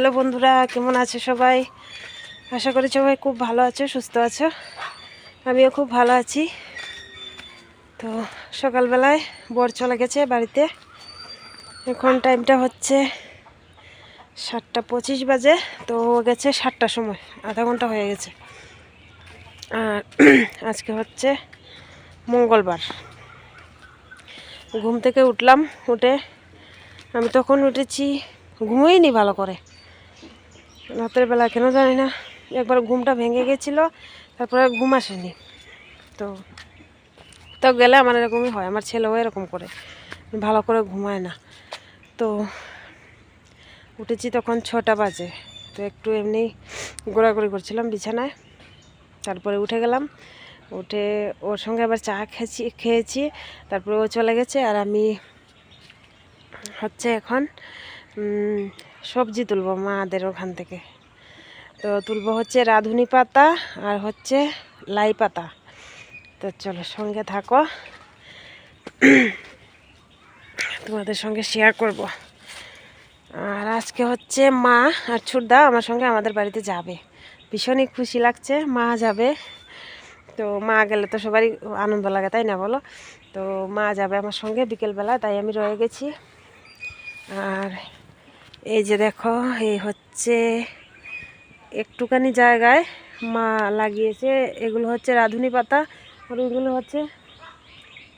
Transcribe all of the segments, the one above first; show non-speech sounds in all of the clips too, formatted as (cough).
Hello বন্ধুরা, কেমন আছে সবাই? আশা করি সবাই খুব ভালো আছো, সুস্থ আছো। আমিও খুব ভালো আছি। তো সকালবেলায় বর চলে গেছে বাড়িতে। এখন টাইমটা হচ্ছে সাতটা পঁচিশ বাজে, তো গেছে সাতটার সময়, আধা ঘণ্টা হয়ে গেছে। আর (clears throat) আজকে হচ্ছে মঙ্গলবার। ঘুম থেকে উঠলাম, উঠে আমি তখন উঠেছি, ঘুমোইনি ভালো করে। রাতের বেলা কেন জানি না, একবার ঘুমটা ভেঙে গেছিল, তারপরে ঘুম আসেনি। তো তো গেলে আমার এরকমই হয়, আমার ছেলেও এরকম করে, ভালো করে ঘুমায় না। তো উঠেছি তখন ছটা বাজে, তো একটু এমনি ঘোরাঘুরি করছিলাম বিছানায়, তারপরে উঠে গেলাম, উঠে ওর সঙ্গে আবার চা খেয়েছি খেয়েছি, তারপরে ও চলে গেছে, আর আমি হচ্ছে এখন সবজি তুলবো মাদের ওখান থেকে। তো তুলবো হচ্ছে রাঁধুনি পাতা আর হচ্ছে লাই পাতা। তো চলো সঙ্গে থাকো। তোমাদের সঙ্গে শেয়ার করব। আর আজকে হচ্ছে মা আর ছুটদা আমার সঙ্গে আমাদের বাড়িতে যাবে। ভীষণই খুশি লাগছে, মা যাবে। তো মা গেলে তো সবারই আনন্দ লাগে, তাই না বলো? তো মা যাবে আমার সঙ্গে বিকেলবেলা, তাই আমি রয়ে গেছি। আর এই যে দেখো, এই হচ্ছে একটুখানি জায়গায় মা লাগিয়েছে, এগুলো হচ্ছে রাঁধুনি পাতা আর ওইগুলো হচ্ছে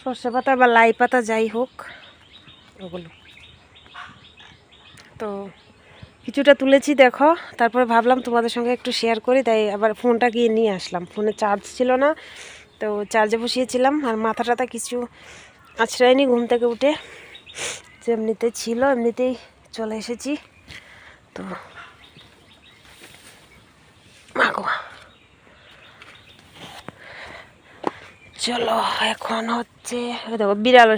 সর্ষে পাতা বা লাই পাতা, যাই হোক ওগুলো। তো কিছুটা তুলেছি দেখো, তারপরে ভাবলাম তোমাদের সঙ্গে একটু শেয়ার করি, তাই আবার ফোনটা গিয়ে নিয়ে আসলাম। ফোনে চার্জ ছিল না, তো চার্জে বসিয়েছিলাম আর মাথা টাথা কিছু আছড়ায়নি, ঘুম থেকে উঠে যে এমনিতে ছিল, এমনিতেই চলে এসেছি। তো চলো, এখন হচ্ছে দেখো বিড়ালও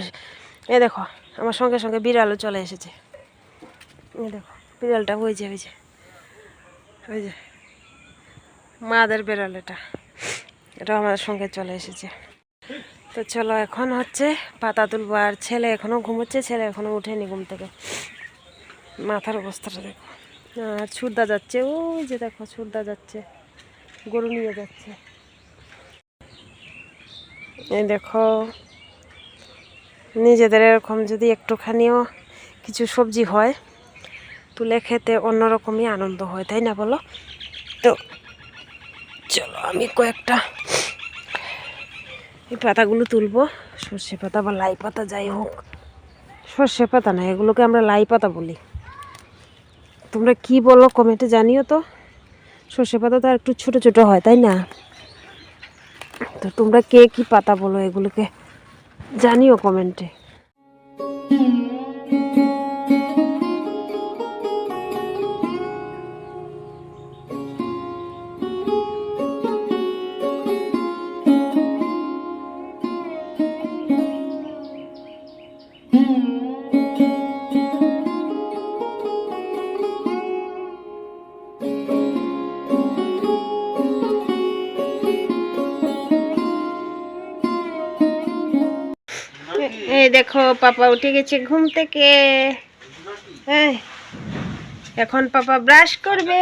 এ দেখো, আমার সঙ্গে সঙ্গে বিড়ালও চলে এসেছে। এ দেখো, বিড়ালটা ওই যে ওই যে মাদের বিড়াল এটা। এটা আমাদের সঙ্গে চলে এসেছে। তো চলো, এখন হচ্ছে পাতা তুলবো, আর ছেলে এখনও ঘুমোচ্ছে, ছেলে এখনও উঠেনি ঘুম থেকে। মাথার অবস্থাটা দেখো। আর ছুটদা যাচ্ছে ওই যে দেখো ছুটদা যাচ্ছে গরু নিয়ে যাচ্ছে। এই দেখো নিজেদের এরকম যদি একটুখানিও কিছু সবজি হয় তুলে খেতে অন্যরকমই আনন্দ হয় তাই না বলো? তো চলো আমি কয়েকটা এই পাতাগুলো তুলবো সর্ষে পাতা বা লাই পাতা যাই হোক। সর্ষে পাতা না এগুলোকে আমরা লাই পাতা বলি। তোমরা কি বলো কমেন্টে জানিও তো। সর্ষে পাতা তো আর একটু ছোটো ছোটো হয়, তাই না? তো তোমরা কে কি পাতা বলো এগুলোকে? জানিও কমেন্টে এই দেখো, পাপা উঠে গেছে ঘুম থেকে। হ্যাঁ এখন পাপা ব্রাশ করবে।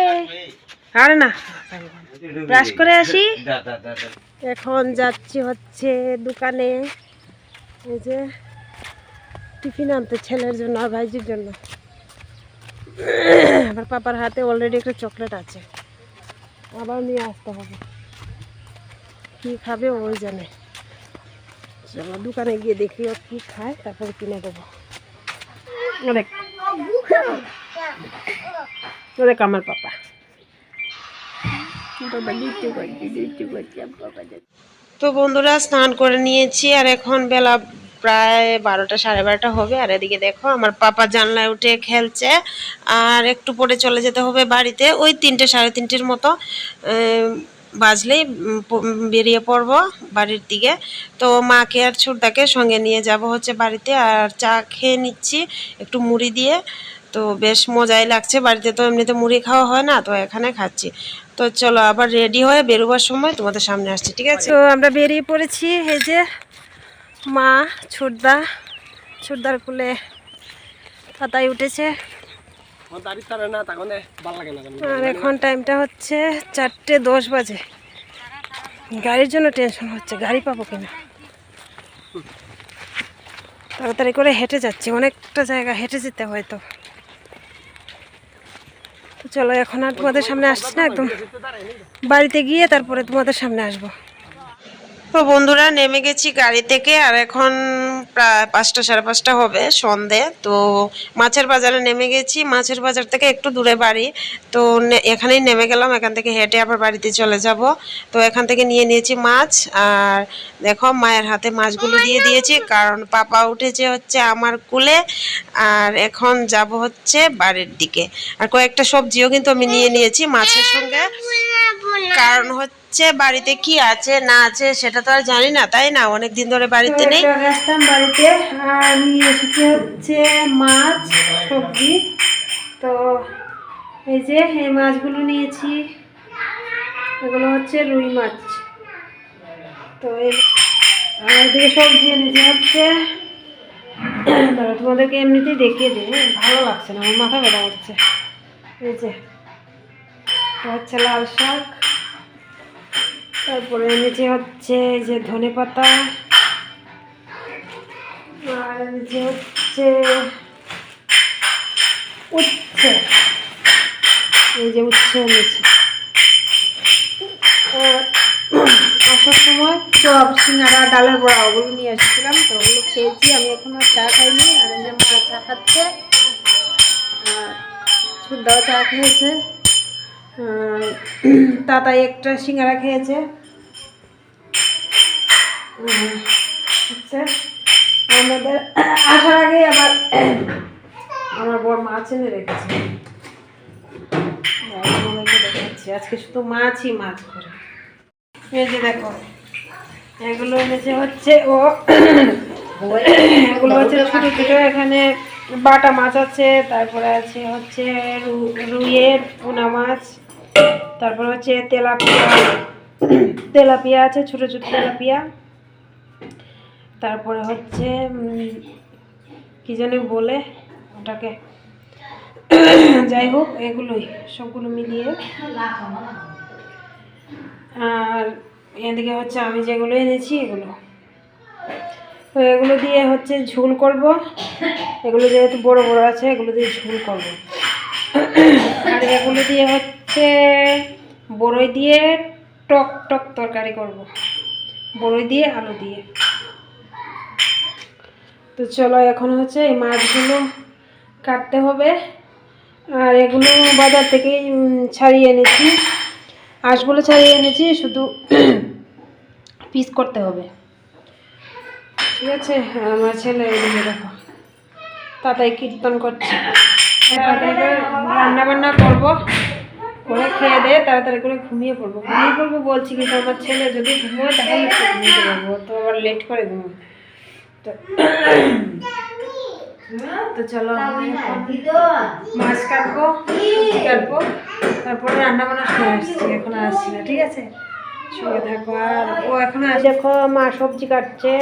আর না, ব্রাশ করে আসি। এখন যাচ্ছি হচ্ছে দোকানে। এই যে, টিফিন আনতে ছেলের জন্য, আর ভাইজির জন্য। আমার পাপার হাতে অলরেডি একটা চকলেট আছে। আবার নিয়ে আসতে হবে। কি খাবে ওই জানে। চলো দোকানে গিয়ে দেখি ও কি খায়, তারপরে কিনে দেবো। অনেক আমার পাপা। তো বন্ধুরা, স্নান করে নিয়েছি, আর এখন বেলা প্রায় বারোটা, সাড়ে বারোটা হবে। আর এদিকে দেখো, আমার পাপা জানলায় উঠে খেলছে, আর একটু পরে চলে যেতে হবে বাড়িতে, ওই তিনটে, সাড়ে তিনটের মতো। বাজলেই বেরিয়ে পড়ব বাড়ির দিকে। তো মাকে আর ছুটদাকে সঙ্গে নিয়ে যাব হচ্ছে বাড়িতে আর চা খেয়ে নিচ্ছি, একটু মুড়ি দিয়ে। তো বেশ মজাই লাগছে, বাড়িতে তো এমনিতে মুড়ি খাওয়া হয় না, তো এখানে খাচ্ছি। তো চলো আবার রেডি হয়ে বেরোবার সময় তোমাদের সামনে আসছি, ঠিক আছে? তো আমরা বেরিয়ে পড়েছি, এই যে মা, ছুটদা, ছুটদার কুলে পাতায় উঠেছে। আর এখন টাইমটা হচ্ছে চারটে দশ বাজে। গাড়ির জন্য টেনশন হচ্ছে গাড়ি পাবো কিনা? তাড়াতাড়ি করে হেঁটে যাচ্ছি অনেকটা জায়গা হেঁটে যেতে হয়তো তো চলো এখন আর তোমাদের সামনে আসছি না একদম। বাড়িতে গিয়ে তারপরে তোমাদের সামনে আসব। তো বন্ধুরা নেমে গেছি গাড়ি থেকে আর এখন প্রায় পাঁচটা সাড়ে পাঁচটা হবে সন্ধে। তো মাছের বাজারে নেমে গেছি। মাছের বাজার থেকে একটু দূরে বাড়ি। তো এখানেই নেমে গেলাম। এখান থেকে হেঁটে আবার বাড়িতে চলে যাব। তো এখান থেকে নিয়ে নিয়েছি মাছ। আর দেখো মায়ের হাতে মাছগুলো দিয়ে দিয়েছি। কারণ পাপা উঠেছে হচ্ছে আমার কুলে। আর এখন যাব হচ্ছে বাড়ির দিকে। আর কয়েকটা সবজিও কিন্তু আমি নিয়ে নিয়েছি মাছের সঙ্গে। কারণ হচ্ছে বাড়িতে কি আছে, না আছে, সেটা তো আর জানি না, তাই না? অনেক দিন ধরে বাড়িতে নেই। আসতাম বাড়িতে নিয়ে এসেছি হচ্ছে মাছ, সবজি। তো এই যে, এই মাছগুলো নিয়েছি। এগুলো হচ্ছে রুই মাছ। তো এদিকে সবজি এনেছি হচ্ছে তোমাদেরকে এমনিতেই দেখিয়ে দিই হ্যাঁ? ভালো লাগছে না, আমার মাথা ব্যথা হচ্ছে এই যে হচ্ছে লাল শাক। তারপরে এনেছি হচ্ছে যে ধনে পাতা। আর এনেছি হচ্ছে উচ্ছে। এই যে উচ্ছে আর আসার সময় চপ সিঙ্গারা, ডালের বড়া ওগুলো নিয়ে এসেছিলাম, তো ওগুলো খেয়েছি। আমি এখনও চা খাইনি, আর যে মা চা খাচ্ছে। আর চা খেয়েছে। তাতাই একটা সিঙ্গারা খেয়েছে। আচ্ছা। আমাদের আসার আগে আবার আমার বড় মাছ এনে রেখেছে। আজকে শুধু মাছই মাছ করে এই যে দেখো, এগুলো এনেছে হচ্ছে ও এগুলো হচ্ছে ছোট ছোট, এখানে বাটা মাছ আছে, তারপরে আছে হচ্ছে রুইয়ের পোনা মাছ। তারপরে হচ্ছে তেলাপিয়া। তেলাপিয়া আছে, ছোটো ছোটো তেলাপিয়া। তারপরে হচ্ছে কি যেন বলে ওটাকে। যাই হোক, এগুলোই, সবগুলো মিলিয়ে। আর এদিকে হচ্ছে আমি যেগুলো এনেছি, এগুলো। তো এগুলো দিয়ে হচ্ছে ঝুল করব। এগুলো যেহেতু বড় বড় আছে, এগুলো দিয়ে ঝুল করব। আর এগুলো দিয়ে হচ্ছে বড়ই দিয়ে টক টক তরকারি করব। বড়ই দিয়ে, আলু দিয়ে। তো চলো এখন হচ্ছে এই মাছগুলো কাটতে হবে। আর এগুলো বাজার থেকেই ছাড়িয়ে এনেছি। আঁশগুলো ছাড়িয়ে এনেছি, শুধু (clears throat) পিস করতে হবে। ঠিক আছে? আমার ছেলে এদিকে দেখো তাতাই কীর্তন করছে। রান্না বান্না করব। করে খেয়ে দিয়ে তাড়াতাড়ি করে ঘুমিয়ে পড়ব। ঘুমিয়ে পড়ব বলছি কিন্তু আমার ছেলে যদি ঘুমোয় তাহলে ঘুমিয়ে পারব তো আবার লেট করে ঘুমো তো তো চলো, মাছ কাটবো, সবজি কাটবো, তারপরে রান্না বান্না শুনে আসছি, এখন আসছি না, ঠিক আছে? সঙ্গে থাকব আর ও এখন আসে দেখো, মা সবজি কাটছে।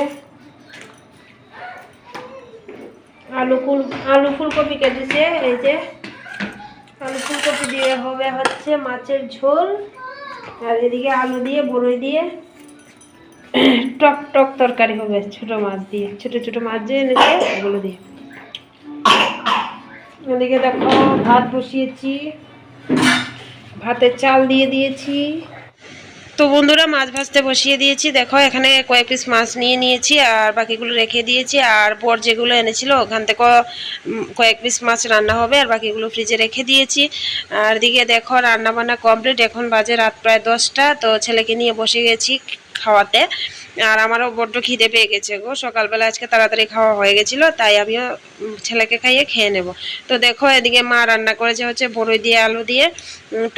আলু ফুল, আলু ফুলকপি কেটেছে, এই যে। আলু ফুলকপি দিয়ে হবে হচ্ছে মাছের ঝোল। আর এদিকে আলু দিয়ে, বড়ই দিয়ে। টক টক তরকারি হবে ছোট মাছ দিয়ে। ছোট ছোট মাছ দিয়ে এনেছে এগুলো দিয়ে। এদিকে দেখো ভাত বসিয়েছি। ভাতের চাল দিয়ে দিয়েছি। তো বন্ধুরা, মাছ ভাজতে বসিয়ে দিয়েছি। দেখো, এখানে কয়েক পিস মাছ নিয়ে নিয়েছি আর বাকিগুলো রেখে দিয়েছি। আর পর যেগুলো এনেছিল, ওখান থেকে কয়েক পিস মাছ রান্না হবে আর বাকিগুলো ফ্রিজে রেখে দিয়েছি। আর দিকে দেখো রান্না বান্না কমপ্লিট এখন বাজে রাত প্রায় দশটা, তো ছেলেকে নিয়ে বসে গেছি খাওয়াতে। আর আমারও বড্ড খিদে পেয়ে গেছে গো। সকালবেলা আজকে তাড়াতাড়ি খাওয়া হয়ে গেছিল, তাই আমিও ছেলেকে খাইয়ে খেয়ে নেব। তো দেখো, এদিকে মা রান্না করেছে হচ্ছে বড়ই দিয়ে আলু দিয়ে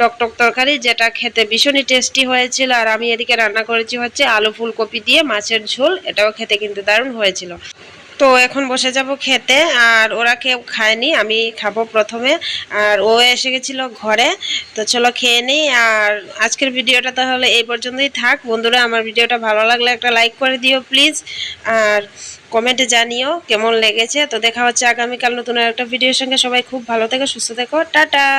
টকটক টক টক তরকারি, যেটা খেতে ভীষণই টেস্টি হয়েছিল। আর আমি এদিকে রান্না করেছি হচ্ছে আলু ফুলকপি দিয়ে মাছের ঝোল, এটাও খেতে কিন্তু দারুণ হয়েছিল। তো এখন বসে যাব খেতে, আর ওরা কেউ খায়নি, আমি খাব প্রথমে। আর ও এসে গেছিল ঘরে, তো চলো খেয়ে নিই। আর আজকের ভিডিওটা তাহলে এই পর্যন্তই থাক। বন্ধুরা, আমার ভিডিওটা ভালো লাগলে একটা লাইক করে দিও প্লিজ আর কমেন্টে জানিও কেমন লেগেছে। তো দেখা হচ্ছে আগামীকাল নতুন একটা ভিডিওর সঙ্গে। সবাই খুব ভালো থেকো, সুস্থ থেকো। টাটা!